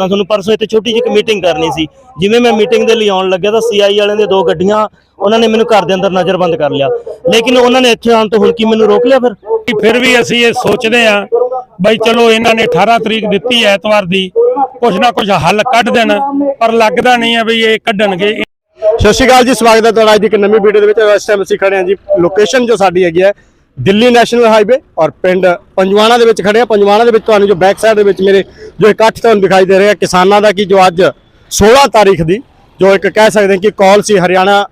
ਮੈਂ ਤੁਹਾਨੂੰ ਪਰਸੋਂ ਇੱਥੇ ਛੋਟੀ ਜਿਹੀ ਮੀਟਿੰਗ ਕਰਨੀ ਸੀ। ਜਿਵੇਂ ਮੈਂ ਮੀਟਿੰਗ ਦੇ ਲਈ ਆਉਣ ਲੱਗਿਆ ਤਾਂ ਸੀਆਈ ਵਾਲਿਆਂ ਦੇ ਦੋ ਗੱਡੀਆਂ ਉਹਨਾਂ ਨੇ ਮੈਨੂੰ ਘਰ ਦੇ ਅੰਦਰ ਨਜ਼ਰਬੰਦ ਕਰ ਲਿਆ। ਲੇਕਿਨ ਉਹਨਾਂ ਨੇ ਇੱਥੇ ਆਉਣ ਤੋਂ ਹੁਣ ਕੀ ਮੈਨੂੰ ਰੋਕ ਲਿਆ ਫਿਰ? ਫਿਰ ਵੀ ਅਸੀਂ ਇਹ ਸੋਚਦੇ ਆ ਬਈ ਚਲੋ ਇਹਨਾਂ ਨੇ 18 ਤਰੀਕ ਦਿੱਤੀ ਹੈ ਐਤਵਾਰ ਦੀ ਕੁਝ ਨਾ ਕੁਝ ਹੱਲ ਕੱਢ ਦੇਣ ਪਰ ਲੱਗਦਾ ਨਹੀਂ ਹੈ ਬਈ ਇਹ ਕੱਢਣਗੇ। ਸਤਿ ਸ਼੍ਰੀ ਅਕਾਲ ਜੀ ਸਵਾਗਤ ਹੈ ਤੁਹਾਡਾ ਅੱਜ ਦੀ ਇੱਕ ਨਵੀਂ ਵੀਡੀਓ ਦੇ ਵਿੱਚ। ਇਸ ਟਾਈਮ ਅਸੀਂ ਖੜੇ ਹਾਂ ਜੀ ਲੋਕੇਸ਼ਨ ਜੋ ਸਾਡੀ ਹੈਗੀ ਹੈ ਦਿੱਲੀ ਨੈਸ਼ਨਲ ਹਾਈਵੇ ਔਰ ਪਿੰਡ ਪੰਜਵਾਣਾ ਦੇ ਵਿੱਚ ਖੜੇ ਆ। ਪੰਜਵਾਣਾ ਦੇ ਵਿੱਚ ਤੁਹਾਨੂੰ ਜੋ ਬੈਕ ਸਾਈਡ ਦੇ ਵਿੱਚ ਮੇਰੇ ਜੋ ਇਕੱਠ ਤੁਹਾਨੂੰ ਦਿਖਾਈ ਦੇ ਰਿਹਾ ਕਿਸਾਨਾਂ ਦਾ ਕਿ ਜੋ ਅੱਜ 16 ਤਾਰੀਖ ਦੀ ਜੋ ਇੱਕ ਕਹਿ ਸਕਦੇ ਹਾਂ ਕਿ ਕਾਲ ਸੀ ਹਰਿਆਣਾ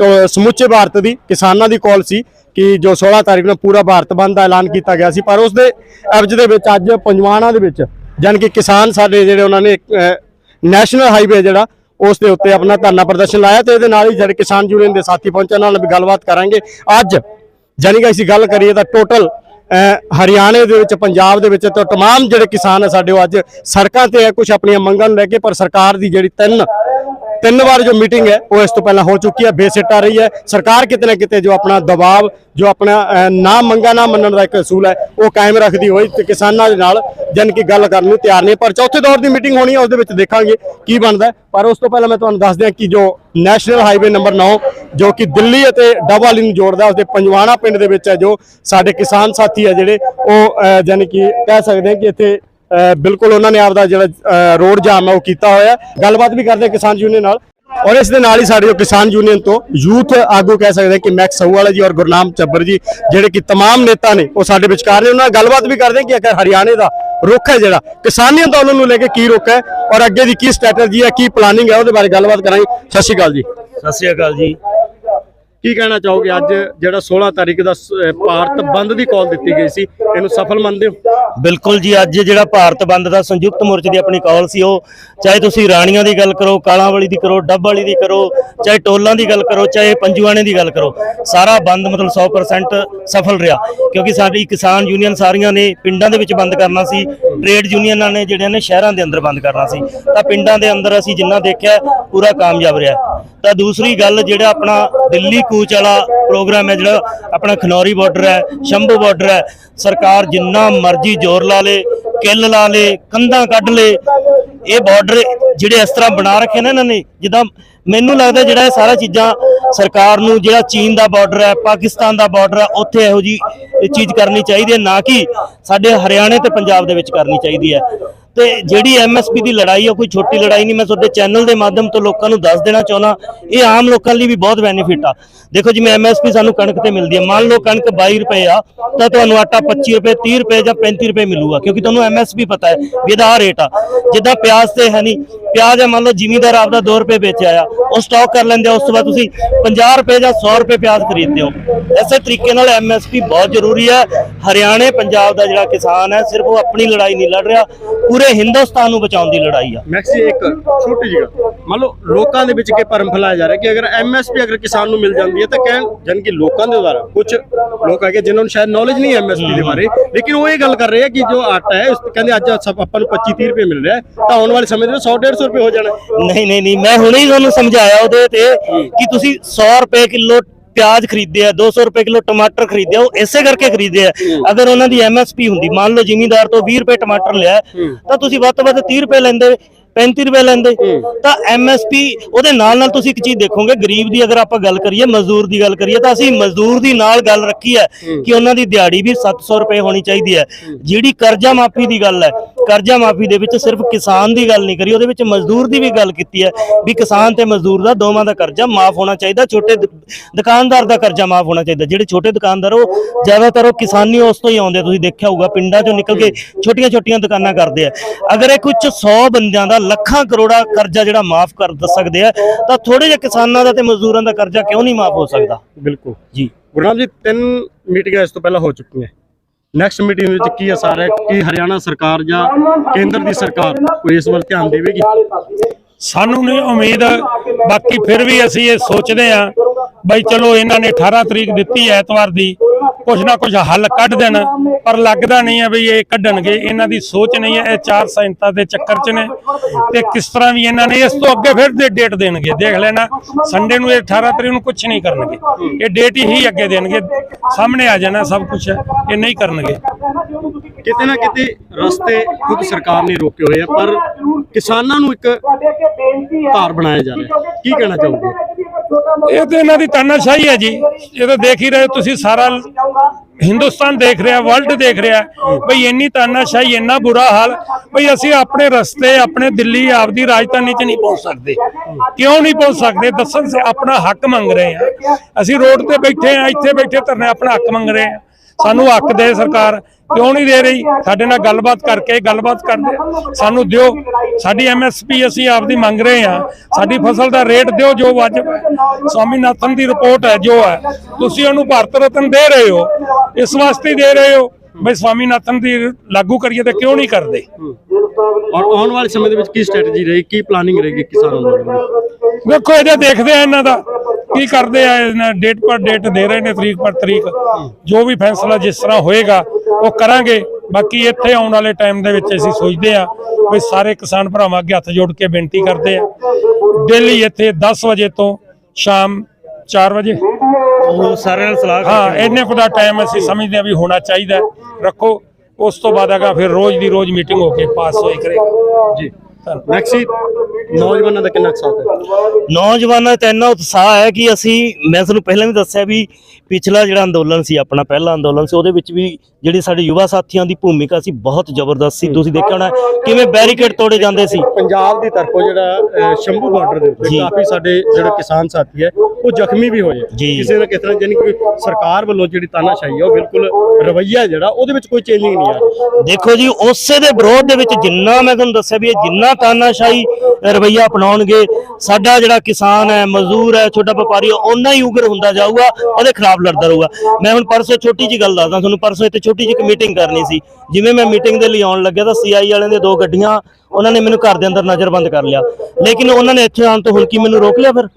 ਤੋਂ ਸਮੁੱਚੇ ਭਾਰਤ ਦੀ, ਕਿਸਾਨਾਂ ਦੀ ਕਾਲ ਸੀ ਕਿ ਜੋ 16 ਤਾਰੀਖ ਨੂੰ ਪੂਰਾ ਭਾਰਤ ਬੰਦ ਦਾ ਐਲਾਨ ਕੀਤਾ ਗਿਆ ਸੀ। ਪਰ ਉਸ ਦੇ ਅਵਜ ਦੇ ਵਿੱਚ ਅੱਜ ਪੰਜਵਾਣਾ ਦੇ ਵਿੱਚ ਜਾਣੀ ਕਿ ਕਿਸਾਨ ਸਾਡੇ ਜਿਹੜੇ ਉਹਨਾਂ ਨੇ ਨੈਸ਼ਨਲ ਹਾਈਵੇ ਜਿਹੜਾ, ਉਸ ਦੇ ਉੱਤੇ ਆਪਣਾ ਧਰਨਾ ਪ੍ਰਦਰਸ਼ਨ ਲਾਇਆ ਤੇ ਇਹਦੇ ਨਾਲ ਹੀ ਜਿਹੜੇ ਕਿਸਾਨ ਯੂਨੀਅਨ ਦੇ ਸਾਥੀ ਪਹੁੰਚਣ ਨਾਲ ਵੀ ਗੱਲਬਾਤ ਕਰਾਂਗੇ। ਅੱਜ ਜਾਨੀ ਕਿ ਅਸੀਂ ਗੱਲ ਕਰੀਏ ਤਾਂ ਟੋਟਲ ਹਰਿਆਣੇ ਦੇ ਵਿੱਚ ਪੰਜਾਬ ਦੇ ਵਿੱਚ ਤਾਂ तमाम ਜਿਹੜੇ ਕਿਸਾਨ ਹੈ ਸਾਡੇ ਉਹ ਅੱਜ ਸੜਕਾਂ ਤੇ ਹੈ ਕੁਝ ਆਪਣੀਆਂ ਮੰਗਾਂ ਨੂੰ ਲੈ ਕੇ ਪਰ ਸਰਕਾਰ ਦੀ ਜਿਹੜੀ ਤਿੰਨ ਤਿੰਨ ਵਾਰ ਜੋ ਮੀਟਿੰਗ ਹੈ ਉਹ ਇਸ ਤੋਂ ਪਹਿਲਾਂ ਹੋ ਚੁੱਕੀ ਹੈ ਬੇਸਿੱਟ ਆ ਰਹੀ ਹੈ। ਸਰਕਾਰ ਕਿਤੇ ਨਾ ਕਿਤੇ ਜੋ ਆਪਣਾ ਦਬਾਅ ਜੋ ਆਪਣਾ ਨਾ ਮੰਗਾ ਨਾ ਮੰਨਣ ਦਾ ਇੱਕ ਅਸੂਲ ਹੈ ਉਹ ਕਾਇਮ ਰੱਖਦੀ ਹੋਈ ਤੇ ਕਿਸਾਨਾਂ ਦੇ ਨਾਲ ਜਨ ਕੀ ਗੱਲ ਕਰਨ ਨੂੰ ਤਿਆਰ ਨਹੀਂ। ਪਰ ਚੌਥੇ ਦੌਰ ਦੀ ਮੀਟਿੰਗ ਹੋਣੀ ਹੈ ਉਸ ਦੇ ਵਿੱਚ ਦੇਖਾਂਗੇ ਕੀ ਬਣਦਾ ਪਰ ਉਸ ਤੋਂ ਪਹਿਲਾਂ ਮੈਂ ਤੁਹਾਨੂੰ ਦੱਸ ਦਿਆਂ ਕਿ ਜੋ ਨੈਸ਼ਨਲ ਹਾਈਵੇ ਨੰਬਰ 9 ਜੋ ਕਿ ਦਿੱਲੀ ਅਤੇ ਡੱਬਾਲੀ ਨੂੰ ਜੋੜਦਾ ਉਸ ਦੇ ਪੰਜਵਾਣਾ ਪਿੰਡ ਦੇ ਵਿੱਚ ਹੈ ਜੋ ਸਾਡੇ ਕਿਸਾਨ ਸਾਥੀ ਹੈ ਜਿਹੜੇ ਉਹ ਅਹ, ਜਾਣੀ ਕਿ ਕਹਿ ਸਕਦੇ ਹਾਂ ਕਿ ਇੱਥੇ ਬਿਲਕੁਲ ਉਹਨਾਂ ਨੇ ਆਪਦਾ ਜਿਹੜਾ ਅਹ ਰੋਡ ਜਾਮ ਹੈ ਉਹ ਕੀਤਾ ਹੋਇਆ ਹੈ। ਗੱਲਬਾਤ ਵੀ ਕਰਦੇ ਹਾਂ ਕਿਸਾਨ ਯੂਨੀਅਨ ਨਾਲ ਔਰ ਇਸ ਦੇ ਨਾਲ ਹੀ ਸਾਡੇ ਜੋ ਕਿਸਾਨ ਯੂਨੀਅਨ ਤੋਂ ਯੂਥ ਆਗੂ ਕਹਿ ਸਕਦੇ ਹਾਂ ਕਿ ਮੈਕਸ ਸਹੂਵਾਲਾ ਜੀ ਔਰ ਗੁਰਨਾਮ ਚੱਬਰ ਜੀ ਜਿਹੜੇ ਕਿ तमाम ਨੇਤਾ ਨੇ ਉਹ ਸਾਡੇ ਵਿਚਕਾਰ ਨੇ ਉਹਨਾਂ ਨਾਲ ਗੱਲਬਾਤ ਵੀ ਕਰਦੇ ਹਾਂ ਕਿ ਅਗਰ ਹਰਿਆਣੇ ਦਾ ਰੁਖ ਹੈ ਜਿਹੜਾ ਕਿਸਾਨੀ ਅੰਦੋਲਨ ਨੂੰ ਲੈ ਕੇ ਕੀ ਰੁਖ ਹੈ ਔਰ ਅੱਗੇ ਦੀ ਕੀ ਸਟ੍ਰੈਟਜੀ ਹੈ ਕੀ ਪਲਾਨਿੰਗ ਹੈ ਉਹਦੇ ਬਾਰੇ ਗੱਲਬਾਤ ਕਰਾਂਗੇ ਸਤਿ ਸ਼੍ਰੀ ਅਕਾਲ ਜੀ ਸਤਿ ਸ਼੍ਰੀ ਅਕਾਲ ਜੀ ਕੀ ਕਹਿਣਾ ਚਾਹੋਗੇ ਅੱਜ ਜਿਹੜਾ 16 ਤਾਰੀਖ ਦਾ ਸ- ਭਾਰਤ ਬੰਦ ਦੀ ਕਾਲ ਦਿੱਤੀ ਗਈ ਸੀ ਇਹਨੂੰ ਸਫਲ ਮੰਨਦੇ ਹੋ ਬਿਲਕੁਲ ਜੀ, ਅੱਜ ਜਿਹੜਾ ਭਾਰਤ ਬੰਦ ਦਾ ਸੰਯੁਕਤ ਮੋਰਚੇ ਦੀ ਆਪਣੀ ਕਾਲ ਸੀ, ਉਹ ਚਾਹੇ ਤੁਸੀਂ ਰਾਣੀਆਂ ਦੀ ਗੱਲ ਕਰੋ ਕਾਲਾਂ ਵਾਲੀ ਦੀ ਕਰੋ ਡੱਬ ਵਾਲੀ ਦੀ ਕਰੋ, ਚਾਹੇ ਟੋਲਾਂ ਦੀ ਗੱਲ ਕਰੋ, ਚਾਹੇ ਪੰਜੂਆਣੇ ਦੀ ਗੱਲ ਕਰੋ, ਸਾਰਾ ਬੰਦ ਮਤਲਬ 100% ਸਫਲ ਰਿਹਾ, ਕਿਉਂਕਿ ਸਾਡੀ ਕਿਸਾਨ ਯੂਨੀਅਨ ਸਾਰੀਆਂ ਨੇ ਪਿੰਡਾਂ ਦੇ ਵਿੱਚ ਬੰਦ ਕਰਨਾ ਸੀ ਟ੍ਰੇਡ ਯੂਨੀਅਨਾਂ ਨੇ ਜਿਹੜਿਆਂ ਨੇ ਸ਼ਹਿਰਾਂ ਦੇ ਅੰਦਰ ਬੰਦ ਕਰਨਾ ਸੀ, ਤਾਂ ਪਿੰਡਾਂ ਦੇ ਅੰਦਰ ਅਸੀਂ ਜਿੰਨਾ ਦੇਖਿਆ, ਪੂਰਾ ਕਾਮਯਾਬ ਰਿਹਾ। ਤਾਂ ਦੂਸਰੀ ਗੱਲ ਜਿਹੜਾ ਆਪਣਾ ਦਿੱਲੀ ਕੂਚ ਵਾਲਾ ਪ੍ਰੋਗਰਾਮ ਹੈ, ਜਿਹੜਾ ਆਪਣਾ ਖਨੌਰੀ ਬਾਰਡਰ ਹੈ, ਸ਼ੰਭੂ ਬਾਰਡਰ ਹੈ, ਸਰਕਾਰ ਜਿੰਨਾ ਮਰਜ਼ੀ ਜ਼ੋਰ ਲਾ ਲੇ ਕਿੱਲ ਲਾ ਲੇ ਕੰਧਾਂ ਕੱਢ ਲੇ। ਇਹ ਬਾਰਡਰ ਜਿਹੜੇ ਇਸ ਤਰ੍ਹਾਂ ਬਣਾ ਰੱਖੇ ਨੇ ਇਹਨਾਂ ਨੇ, ਜਿੱਦਾਂ ਮੈਨੂੰ ਲੱਗਦਾ ਜਿਹੜਾ ਇਹ ਸਾਰਾ ਚੀਜ਼ਾਂ ਸਰਕਾਰ ਨੂੰ, ਜਿਹੜਾ ਚੀਨ ਦਾ ਬਾਰਡਰ ਹੈ, ਪਾਕਿਸਤਾਨ ਦਾ ਬਾਰਡਰ ਹੈ, ਉੱਥੇ ਇਹੋ ਜੀ ਚੀਜ਼ ਕਰਨੀ ਚਾਹੀਦੀ ਹੈ, ਨਾ ਕਿ ਸਾਡੇ ਹਰਿਆਣੇ ਤੇ ਪੰਜਾਬ ਦੇ ਵਿੱਚ ਕਰਨੀ ਚਾਹੀਦੀ ਹੈ। ਤੇ ਜਿਹੜੀ ਐਮਐਸਪੀ ਦੀ ਲੜਾਈ ਆ, ਕੋਈ ਛੋਟੀ ਲੜਾਈ ਨਹੀਂ, ਮੈਂ ਤੁਹਾਡੇ ਚੈਨਲ ਦੇ ਮਾਧਿਅਮ ਤੋਂ ਲੋਕਾਂ ਨੂੰ ਦੱਸ ਦੇਣਾ ਚਾਹੁੰਦਾ, ਇਹ ਆਮ ਲੋਕਾਂ ਲਈ ਵੀ ਬਹੁਤ ਬੈਨੀਫਿਟ ਆ। ਦੇਖੋ ਜਿਵੇਂ ਐਮਐਸਪੀ ਸਾਨੂੰ ਕਣਕ ਤੇ ਮਿਲਦੀ ਹੈ, ਮੰਨ ਲਓ ਕਣਕ 22 ਰੁਪਏ ਆ, ਤਾਂ ਤੁਹਾਨੂੰ ਆਟਾ 25 ਰੁਪਏ 30 ਰੁਪਏ ਜਾਂ 35 ਰੁਪਏ ਮਿਲੂਗਾ, ਕਿਉਂਕਿ ਤੁਹਾਨੂੰ ਐਮਐਸਪੀ ਪਤਾ ਹੈ ਵੀ ਇਹਦਾ ਆਹ ਰੇਟ ਆ। ਜਿੱਦਾਂ ਪਿਆਜ਼ ਤੇ ਹੈ ਨਹੀਂ ਪਿਆਜ਼ ਹੈ, ਮੰਨ ਲਓ ਜ਼ਿਮੀਦਾਰ ਆਪਦਾ 2 ਰੁਪਏ ਵੇਚਿਆ ਆ, ਉਹ ਸਟਾਕ ਕਰ ਲੈਂਦੇ ਆ, ਉਸ ਤੋਂ ਬਾਅਦ ਤੁਸੀਂ 50 ਰੁਪਏ ਜਾਂ 100 ਰੁਪਏ ਪਿਆਜ਼ ਖਰੀਦਦੇ ਹੋ। ਇਸੇ ਤਰੀਕੇ ਨਾਲ ਐਮਐਸਪੀ ਬਹੁਤ ਜ਼ਰੂਰੀ ਹੈ। ਹਰਿਆਣੇ, ਪੰਜਾਬ ਦਾ ਜਿਹੜਾ ਕਿਸਾਨ ਹੈ, ਸਿਰਫ ਉਹ ਆਪਣੀ ਲੜਾਈ ਨਹੀਂ ਲੜ ਰਿਹਾ, ਪੂਰੇ ਹਿੰਦੁਸਤਾਨ ਨੂੰ ਬਚਾਉਣ ਦੀ ਲੜਾਈ ਆ। ਮੈਕਸੀ ਇੱਕ ਛੋਟੀ ਜਿਹੀ ਗੱਲ। ਮੰਨ ਲਓ ਲੋਕਾਂ ਦੇ ਵਿੱਚ ਕੀ ਭਰਮ ਫੈਲਾਇਆ ਜਾ ਰਿਹਾ ਕਿ ਅਗਰ ਐਮਐਸਪੀ ਅਗਰ ਕਿਸਾਨ ਨੂੰ ਮਿਲ ਜਾਂਦੀ ਹੈ ਤਾਂ ਕਹਿਣ ਜਨ ਕਿ ਲੋਕਾਂ ਦੇ ਦੁਆਰਾ ਕੁਝ ਲੋਕ ਹੈਗੇ ਜਿਨ੍ਹਾਂ ਨੂੰ ਸ਼ਾਇਦ ਨੌਲੇਜ ਨਹੀਂ ਹੈ ਐਮਐਸਪੀ ਦੇ ਬਾਰੇ। ਲੇਕਿਨ ਉਹ ਇਹ ਗੱਲ ਕਰ ਰਹੇ ਆ ਕਿ ਜੋ ਆਟਾ ਹੈ ਉਸ ਕਹਿੰਦੇ ਅੱਜ ਆਪਾਂ ਨੂੰ 25 30 ਰੁਪਏ ਮਿਲ ਰਿਹਾ ਤਾਂ ਆਉਣ ਵਾਲੇ ਸਮੇਂ ਦੇ ਵਿੱਚ 100 150 ਰੁਪਏ ਹੋ ਜਾਣਾ। ਨਹੀਂ ਨਹੀਂ ਨਹੀਂ ਮੈਂ ਹੁਣੇ ਹੀ ਤੁਹਾਨੂੰ ਸਮਝਾਇਆ ਉਹਦੇ ਤੇ ਕਿ ਤੁਸੀਂ 100 ਰੁਪਏ ਕਿਲੋ ਪਿਆਜ਼ ਖਰੀਦਿਆ 200 ਰੁਪਏ ਕਿਲੋ ਟਮਾਟਰ ਖਰੀਦਿਆ ਉਹ ਇਸੇ ਕਰਕੇ ਖਰੀਦਿਆ ਅਗਰ ਉਹਨਾਂ ਦੀ ਐਮਐਸਪੀ ਹੁੰਦੀ ਮੰਨ ਲਓ ਜ਼ਿਮੀਂਦਾਰ ਤੋਂ 20 ਰੁਪਏ ਟਮਾਟਰ ਲਿਆ ਤਾਂ ਤੁਸੀਂ ਵੱਧ ਤੋਂ ਵੱਧ 30 ਰੁਪਏ ਲੈਂਦੇ 35 ਰੁਪਏ ਲੈਂਦੇ। ਤਾਂ ਐਮਐਸਪੀ ਉਹਦੇ ਨਾਲ ਨਾਲ ਤੁਸੀਂ ਇੱਕ ਚੀਜ਼ ਦੇਖੋਗੇ ਗਰੀਬ ਦੀ ਅਗਰ ਆਪਾਂ ਗੱਲ ਕਰੀਏ ਮਜ਼ਦੂਰ ਦੀ ਗੱਲ ਕਰੀਏ ਤਾਂ ਅਸੀਂ ਮਜ਼ਦੂਰ ਦੀ ਨਾਲ ਗੱਲ ਰੱਖੀ ਹੈ ਕਿ ਉਹਨਾਂ ਦੀ ਦਿਹਾੜੀ ਵੀ 700 ਰੁਪਏ ਹੋਣੀ ਚਾਹੀਦੀ ਹੈ। ਜਿਹੜੀ ਕਰਜ਼ਾ ਮਾਫੀ ਦੀ ਗੱਲ ਹੈ ਕਰਜ਼ਾ ਮਾਫੀ ਦੇ ਵਿੱਚ ਸਿਰਫ ਕਿਸਾਨ ਦੀ ਗੱਲ ਨਹੀਂ ਕਰੀ ਉਹਦੇ ਵਿੱਚ ਮਜ਼ਦੂਰ ਦੀ ਵੀ ਗੱਲ ਕੀਤੀ ਹੈ ਵੀ ਕਿਸਾਨ ਤੇ ਮਜ਼ਦੂਰ ਦਾ ਦੋਵਾਂ ਦਾ ਕਰਜ਼ਾ ਮਾਫ ਹੋਣਾ ਚਾਹੀਦਾ ਛੋਟੇ ਦੁਕਾਨਦਾਰ ਦਾ ਕਰਜ਼ਾ ਮਾਫ ਹੋਣਾ ਚਾਹੀਦਾ। ਜਿਹੜੇ ਛੋਟੇ ਦੁਕਾਨਦਾਰ ਉਹ ਜ਼ਿਆਦਾਤਰ ਉਹ ਕਿਸਾਨੀ ਉਸ ਤੋਂ ਹੀ ਆਉਂਦੇ ਤੁਸੀਂ ਦੇਖਿਆ ਹੋਊਗਾ ਪਿੰਡਾਂ ਚੋਂ ਨਿਕਲ ਕੇ ਛੋਟੀਆਂ ਛੋਟੀਆਂ ਦੁਕਾਨਾਂ ਕਰਦੇ ਆ। ਅਗਰ ਇਹ ਕੁਝ 100 ਬੰਦਿਆਂ ਦਾ ਲੱਖਾਂ ਕਰੋੜਾ ਕਰਜ਼ਾ ਜਿਹੜਾ ਮਾਫ ਕਰ ਦ- ਸਕਦੇ ਆ ਤਾਂ ਥੋੜੇ ਜਿਹੇ ਕਿਸਾਨਾਂ ਦਾ ਤੇ ਮਜ਼ਦੂਰਾਂ ਦਾ ਕਰਜ਼ਾ ਕਿਉਂ ਨਹੀਂ ਮਾਫ ਹੋ ਸਕਦਾ? ਬਿਲਕੁਲ। ਜੀ। ਗੁਰਨਾਮ ਜੀ ਤਿੰਨ ਮੀਟਿੰਗਾਂ ਇਸ ਤੋਂ ਪਹਿਲਾਂ ਹੋ ਚੁੱਕੀਆਂ। ਨੈਕਸਟ ਮੀਟਿੰਗ ਵਿੱਚ ਕੀ ਅਸਰ ਹੈ ਕਿ ਹਰਿਆਣਾ ਸਰਕਾਰ ਜਾਂ ਕੇਂਦਰ ਦੀ ਸਰਕਾਰ ਕੋਈ ਇਸ ਵੱਲ ਧਿਆਨ ਦੇਵੇਗੀ? ਸਾਨੂੰ ਨਹੀਂ ਉਮੀਦ ਬਾਕੀ ਫਿਰ ਵੀ ਅਸੀਂ ਇਹ ਸੋਚਦੇ ਆ ਬਈ ਚਲੋ ਇਹਨਾਂ ਨੇ 18 ਤਰੀਕ ਦਿੱਤੀ ਹੈ ਐਤਵਾਰ ਦੀ ਕੁਝ ਨਾ ਕੁਝ ਹੱਲ ਕੱਢ ਦੇਣ। ਪਰ ਲੱਗਦਾ ਨਹੀਂ ਹੈ ਵੀ ਇਹ ਕੱਢਣਗੇ। ਇਹਨਾਂ ਦੀ ਸੋਚ ਨਹੀਂ ਹੈ। ਇਹ ਚਾਰ ਸੈਂਤਾ ਦੇ ਚੱਕਰ 'ਚ ਨੇ। ਤੇ ਕਿਸ ਤਰ੍ਹਾਂ ਵੀ ਇਹਨਾਂ ਨੇ ਇਸ ਤੋਂ ਅੱਗੇ ਫਿਰ ਦੇ ਡੇਟ ਦੇਣਗੇ। ਦੇਖ ਲੈਣਾ ਸੰਡੇ ਨੂੰ ਇਹ 18 ਤਰੀਕ ਨੂੰ ਕੁਝ ਨਹੀਂ ਕਰਨਗੇ। ਇਹ ਡੇਟ ਹੀ ਅੱਗੇ ਦੇਣਗੇ। ਸਾਹਮਣੇ ਆ ਜਾਣਾ ਸਭ ਕੁਝ ਇਹ ਨਹੀਂ ਕਰਨਗੇ। ਕਿਤੇ ਨਾ ਕਿਤੇ ਰਸਤੇ ਖੁਦ ਸਰਕਾਰ ਨੇ ਰੋਕੇ ਹੋਏ ਆ ਪਰ ਕਿਸਾਨਾਂ ਨੂੰ ਇੱਕ ਧਾਰ ਬਣਾਇਆ ਜਾ ਰਿਹਾ। ਕੀ ਕਹਿਣਾ ਚਾਹੋਗੇ? ਇਹ ਤੇ ਇਹਨਾਂ ਦੀ ਤਾਨਾਸ਼ਾਹੀ ਹੈ ਜੀ। ਇਹ ਤਾਂ ਦੇਖ ਹੀ ਰਹੇ ਹੋ ਤੁਸੀਂ ਸਾਰਾ ਹਿੰਦੁਸਤਾਨ ਦੇਖ ਰਿਹਾ ਵਰਲਡ ਦੇਖ ਰਿਹਾ, ਬਈ ਇੰਨੀ ਤਾਨਾਸ਼ਾਹੀ, ਇੰਨਾ ਬੁਰਾ ਹਾਲ, ਬਈ ਅਸੀਂ ਆਪਣੇ ਰਸਤੇ, ਆਪਣੇ ਦਿੱਲੀ, ਆਪਦੀ ਰਾਜਧਾਨੀ 'ਚ ਨਹੀਂ ਪਹੁੰਚ ਸਕਦੇ। ਕਿਉਂ ਨਹੀਂ ਪਹੁੰਚ ਸਕਦੇ? ਦੱਸਣ ਸੇ ਆਪਣਾ ਹੱਕ ਮੰਗ ਰਹੇ ਆ ਅਸੀਂ ਰੋਡ ਤੇ ਬੈਠੇ ਆ ਇੱਥੇ ਬੈਠੇ ਧਰਨੇ, ਆਪਣਾ ਹੱਕ ਮੰਗ ਰਹੇ ਆ ਸਾਨੂੰ ਹੱਕ ਦੇ ਸਰਕਾਰ ਕਿਉਂ ਨਹੀਂ ਦੇ ਰਹੀ? ਸਾਡੇ ਨਾਲ ਗੱਲਬਾਤ ਕਰਕੇ ਗੱਲਬਾਤ ਕਰਦੇ ਸਾਨੂੰ ਦਿਓ। ਸਾਡੀ ਐਮਐਸਪੀ ਅਸੀਂ ਆਪਦੀ ਮੰਗ ਰਹੇ ਹਾਂ। ਸਾਡੀ ਫਸਲ ਦਾ ਰੇਟ ਦਿਓ ਜੋ ਹੈ ਸਵਾਮੀਨਾਥਨ ਦੀ ਰਿਪੋਰਟ ਹੈ ਜੋ ਹੈ। ਤੁਸੀਂ ਉਹਨੂੰ ਭਾਰਤ ਰਤਨ ਦੇ ਰਹੇ ਹੋ। ਇਸ ਵਾਸਤੇ ਦੇ ਰਹੇ ਹੋ। ਬਈ ਸਵਾਮੀਨਾਥਨ ਦੀ ਲਾਗੂ ਕਰੀਏ ਤੇ ਕਿਉਂ ਨਹੀਂ ਕਰਦੇ? ਔਰ ਆਉਣ ਵਾਲੇ ਸਮੇਂ ਦੇ ਵਿੱਚ ਕੀ ਸਟ੍ਰੈਟਜੀ ਰਹੇਗੀ? ਕੀ ਪਲਾਨਿੰਗ ਰਹੇਗੀ ਕਿਸਾਨਾਂ ਦੀ? ਵੇਖੋ ਇਹਦੇ ਦੇਖਦੇ ਆ ਇਹਨਾਂ ਦਾ। ਕੀ ਕਰਦੇ ਆ ਇਹਨਾਂ ਡੇਟ ਪਰ ਡੇਟ ਦੇ ਰਹੇ ਨੇ ਤਰੀਕ ਪਰ ਤਰੀਕ। ਜੋ ਵੀ ਫੈਸਲਾ ਜਿਸ ਤਰ੍ਹਾਂ ਹੋਏਗਾ ਉਹ ਕਰਾਂਗੇ। ਬਾਕੀ ਇੱਥੇ ਆਉਣ ਵਾਲੇ ਟਾਈਮ ਦੇ ਵਿੱਚ ਅਸੀਂ ਸੋਚਦੇ ਆ ਵੀ ਸਾਰੇ ਕਿਸਾਨ ਭਰਾਵਾਂ ਅੱਗੇ ਹੱਥ ਜੋੜ ਕੇ ਬੇਨਤੀ ਕਰਦੇ ਆ ਡੇਲੀ ਇੱਥੇ 10 ਵਜੇ ਤੋਂ ਸ਼ਾਮ 4 ਵਜੇ। ਉਹ ਸਾਰਿਆਂ ਨਾਲ ਸਲਾਹ ਹਾਂ ਇੰਨੇ ਕੁ ਦਾ ਟਾਈਮ ਅਸੀਂ ਸਮਝਦੇ ਆ ਵੀ ਹੋਣਾ ਚਾਹੀਦਾ। ਰੱਖੋ ਉਸ ਤੋਂ ਬਾਅਦ ਅਗਾ ਫਿਰ ਰੋਜ਼ ਦੀ ਰੋਜ਼ ਮੀਟਿੰਗ ਹੋ ਕੇ ਪਾਸ ਹੋਏ ਕਰੇਗਾ। ਜੀ। ਮੈਕਸੀ ਨੌਜਵਾਨਾਂ ਦਾ ਕਿੰਨਾ ਕੁ ਸਾਥ ਹੈ? ਨੌਜਵਾਨਾਂ 'ਚ ਇੰਨਾ ਉਤਸ਼ਾਹ ਹੈ ਕਿ ਅਸੀਂ ਮੈਂ ਤੁਹਾਨੂੰ ਪਹਿਲਾਂ ਵੀ ਦੱਸਿਆ ਵੀ ਪਿਛਲਾ ਜਿਹੜਾ ਅੰਦੋਲਨ ਸੀ ਆਪਣਾ ਪਹਿਲਾ ਅੰਦੋਲਨ ਸੀ ਉਹਦੇ ਵਿੱਚ ਵੀ ਜਿਹੜੀ ਸਾਡੇ ਯੁਵਾ ਸਾਥੀਆਂ ਦੀ ਭੂਮਿਕਾ ਸੀ ਬਹੁਤ ਜ਼ਬਰਦਸਤ ਸੀ। ਤੁਸੀਂ ਦੇਖਿਆ ਹੋਣਾ ਕਿਵੇਂ ਬੈਰੀਕੇਡ ਤੋੜੇ ਜਾਂਦੇ ਸੀ। ਪੰਜਾਬ ਦੀ ਤਰਫੋਂ ਜਿਹੜਾ ਸ਼ੰਭੂ ਬਾਰਡਰ ਦੇ ਉੱਤੇ। ਕਾਫੀ ਸਾਡੇ ਜਿਹੜੇ ਕਿਸਾਨ ਸਾਥੀ ਹੈ ਉਹ ਜ਼ਖਮੀ ਵੀ ਹੋਏ। ਕਿਸੇ ਨਾ ਕਿਸੇ ਤਰ੍ਹਾਂ ਜਾਨੀ ਕਿ ਸਰਕਾਰ ਵੱਲੋਂ ਜਿਹੜੀ ਤਾਨਾਸ਼ਾਹੀ ਹੈ ਉਹ ਬਿਲਕੁਲ ਰਵੱਈਆ ਜਿਹੜਾ ਉਹਦੇ ਵਿੱਚ ਕੋਈ ਚੇਂਜਿੰਗ ਨਹੀਂ ਆ ਰਹੀ ਦੇਖੋ ਜੀ ਉਸੇ ਦੇ ਵਿਰੋਧ ਦੇ ਵਿੱਚ ਜਿੰਨਾ ਮੈਂ ਤੁਹਾਨੂੰ ਦੱਸਿਆ ਵੀ ਇਹ ਜਿੰਨਾ ਤਾਨਾਸ਼ਾਹੀ ਰਵਈਆ ਅਪਣਾਉਣਗੇ। ਸਾਡਾ ਜਿਹੜਾ ਕਿਸਾਨ ਹੈ, ਮਜ਼ਦੂਰ ਹੈ, ਛੋਟਾ ਵਪਾਰੀ ਉਹਨਾਂ ਹੀ ਉਗਰ ਹੁੰਦਾ ਜਾਊਗਾ, ਉਹਦੇ ਖਿਲਾਫ ਲੜਦਾ ਰਹੂਗਾ। ਮੈਂ ਹੁਣ ਪਰਸੋਂ ਛੋਟੀ ਜੀ ਗੱਲ ਦੱਸਦਾ, ਤੁਹਾਨੂੰ ਪਰਸੋਂ ਇੱਥੇ ਛੋਟੀ ਜਿਹੀ ਮੀਟਿੰਗ ਕਰਨੀ ਸੀ। ਜਿਵੇਂ ਮੈਂ ਮੀਟਿੰਗ ਦੇ ਲਈ ਆਉਣ ਲੱਗਿਆ ਤਾਂ ਸੀਆਈ ਵਾਲਿਆਂ ਦੇ ਦੋ ਗੱਡੀਆਂ, ਉਹਨਾਂ ਨੇ ਮੈਨੂੰ ਘਰ ਦੇ ਅੰਦਰ ਨਜ਼ਰਬੰਦ ਕਰ ਲਿਆ। ਲੇਕਿਨ ਉਹਨਾਂ ਨੇ ਇੱਥੇ ਆਉਣ ਤੋਂ ਹੁਲਕੀ ਮੈਨੂੰ ਰੋਕ ਲਿਆ ਫਿਰ?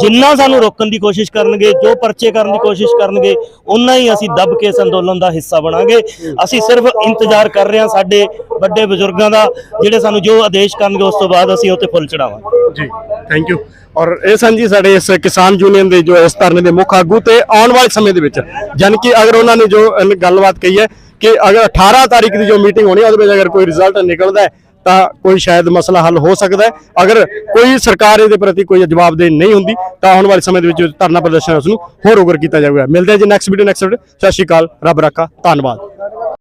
ਜਿੰਨਾ ਸਾਨੂੰ ਰੋਕਣ ਦੀ ਕੋਸ਼ਿਸ਼ ਕਰਨਗੇ, ਜੋ ਪਰਚੇ ਕਰਨ ਦੀ ਕੋਸ਼ਿਸ਼ ਕਰਨਗੇ ਉਨਾ ਹੀ ਅਸੀਂ ਦੱਬ ਕੇ ਇਸ ਅੰਦੋਲਨ ਦਾ ਹਿੱਸਾ ਬਣਾਂਗੇ। ਅਸੀਂ ਸਿਰਫ ਇੰਤਜ਼ਾਰ ਕਰ ਰਹੇ ਹਾਂ ਸਾਡੇ ਵੱਡੇ ਬਜ਼ੁਰਗਾਂ ਦਾ ਜਿਹੜੇ ਸਾਨੂੰ ਜੋ ਆਦੇਸ਼ ਕਰਨਗੇ ਉਸ ਤੋਂ ਬਾਅਦ ਅਸੀਂ ਉੱਤੇ ਫੁੱਲ ਚੜਾਵਾਂਗੇ ਜੀ ਥੈਂਕ ਯੂ ਔਰ ਇਹ ਸਨ ਜੀ ਸਾਡੇ ਇਸ ਕਿਸਾਨ ਯੂਨੀਅਨ ਦੇ ਜੋ ਇਸ ਧਰਨੇ ਦੇ ਮੁੱਖ ਆਗੂ ਤੇ ਆਉਣ ਵਾਲੇ ਸਮੇਂ ਦੇ ਵਿੱਚ ਜਾਣੀ ਕਿ ਅਗਰ ਉਹਨਾਂ ਨੇ ਜੋ ਅਹ, ਗੱਲਬਾਤ ਕਹੀ ਹੈ ਕਿ ਅਗਰ 18 ਤਾਰੀਖ ਦੀ ਜੋ ਮੀਟਿੰਗ ਹੋਣੀ ਹੈ ਉਹਦੇ ਵਿੱਚ ਅਗਰ ਕੋਈ ਰਿਜ਼ਲਟ ਨਿਕਲਦਾ ਹੈ ਤਾਂ ਕੋਈ ਸ਼ਾਇਦ ਮਸਲਾ ਹੱਲ ਹੋ ਸਕਦਾ ਹੈ। ਅਗਰ ਕੋਈ ਸਰਕਾਰ ਇਹਦੇ ਪ੍ਰਤੀ ਕੋਈ ਜਵਾਬਦੇਹੀ ਨਹੀਂ ਹੁੰਦੀ ਤਾਂ ਆਉਣ ਵਾਲੇ ਸਮੇਂ ਦੇ ਵਿੱਚ ਧਰਨਾ ਪ੍ਰਦਰਸ਼ਨ ਹੈ ਉਸ ਨੂੰ ਹੋਰ ਉਗਰ ਕੀਤਾ ਜਾਵੇਗਾ। ਮਿਲਦੇ ਹਾਂ ਜੀ ਨੈਕਸਟ ਵੀਡੀਓ ਨੈਕਸਟ ਸਤਿ ਸ਼੍ਰੀ ਅਕਾਲ ਰੱਬ ਰਾਖਾ ਧੰਨਵਾਦ।